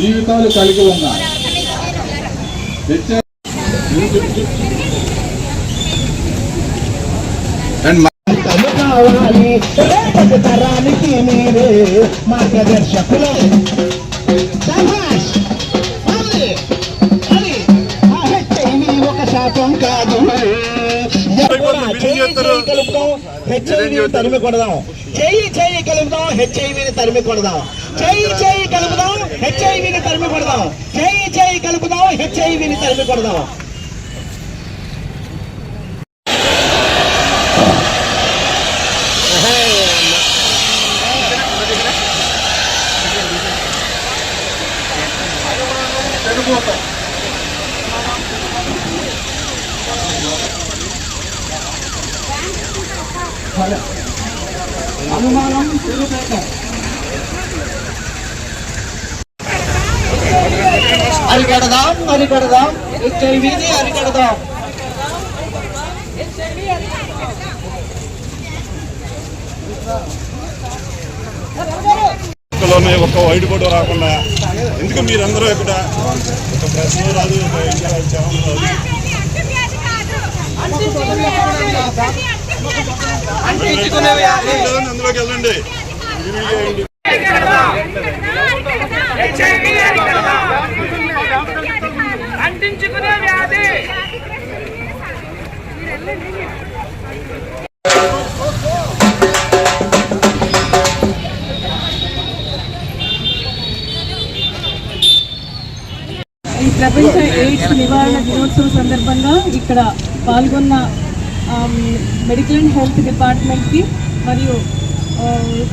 జీవితాలు కలిగి ఉన్న. తరానికి మీరే మార్గదర్శకులు ఒక శాతం కాదు చేయి హెచ్ఐవి తరిమి కొడదాం. చేయి చేయి కలుపుదాం. హెచ్ఐవిని తరిమి కొడదాం. చేయి చేయి కలుపుదాం హెచ్ఐవిని తరిమి కొడదాం చేయి చేయి కలుపుదాం హెచ్ఐవిని తరిమి కొడదాం అనుమానం తెలుగు అరికడదాం అరికడదాం. హెచ్ఐవిని అరికడదాం. లోనే ఒక వైట్ బోర్డు రాకుండా ఎందుకు మీరందరూ ఇక్కడ ఒక ప్రశ్న రాదు అందులోకి వెళ్ళండి ఈ ప్రపంచ ఎయిడ్స్ నివారణ దినోత్సవం సందర్భంగా ఇక్కడ పాల్గొన్న మెడికల్ అండ్ హెల్త్ డిపార్ట్మెంట్కి మరియు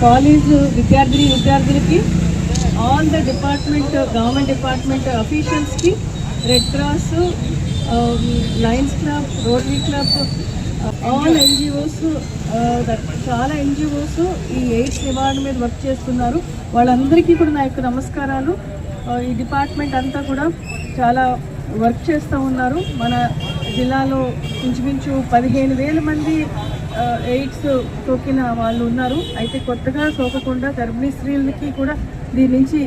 కాలేజ్ విద్యార్థిని విద్యార్థులకి all the department government department అఫీషియల్స్కి red cross lions club rotary club all NGOs చాలా ఎన్జిఓస్ ఈ ఎయిడ్స్ నివారణ మీద వర్క్ చేస్తున్నారు. వాళ్ళందరికీ కూడా నా యొక్క నమస్కారాలు. Uh, ఈ డిపార్ట్మెంట్ అంతా కూడా చాలా వర్క్ చేస్తూ ఉన్నారు. మన జిల్లాలో ఇంచుమించు పదిహేను వేల మంది uh, ఎయిడ్స్ సోకిన వాళ్ళు ఉన్నారు. అయితే కొత్తగా సోకకుండా గర్భిణీ స్త్రీలకి కూడా దీని నుంచి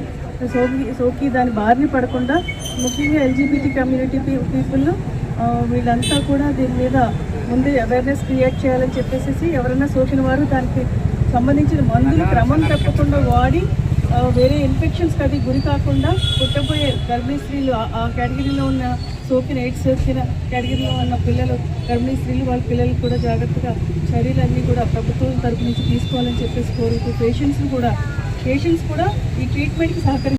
సోకి సోకి దాని బారిన పడకుండా ముఖ్యంగా ఎల్జీబీటీ కమ్యూనిటీ పీపుల్ వీళ్ళంతా కూడా దీని మీద ముందే అవేర్నెస్ క్రియేట్ చేయాలని చెప్పేసి ఎవరైనా సోకిన వారు దానికి సంబంధించిన మందులు క్రమం తప్పకుండా వాడి వేరే ఇన్ఫెక్షన్స్కి అది గురి కాకుండా పుట్టబోయే గర్భిణీ స్త్రీలు ఆ- కేటగిరీలో ఉన్న సోకిన ఎయిడ్స్ సోకిన కేటగిరీలో ఉన్న పిల్లలు గర్భిణీ స్త్రీలు వాళ్ళ పిల్లలు కూడా జాగ్రత్తగా చర్యలన్నీ కూడా ప్రభుత్వం తరపు నుంచి తీసుకోవాలని చెప్పేసి కోరుతూ పేషెంట్స్ కూడా పేషెంట్స్ కూడా ఈ ట్రీట్మెంట్కి సహకరి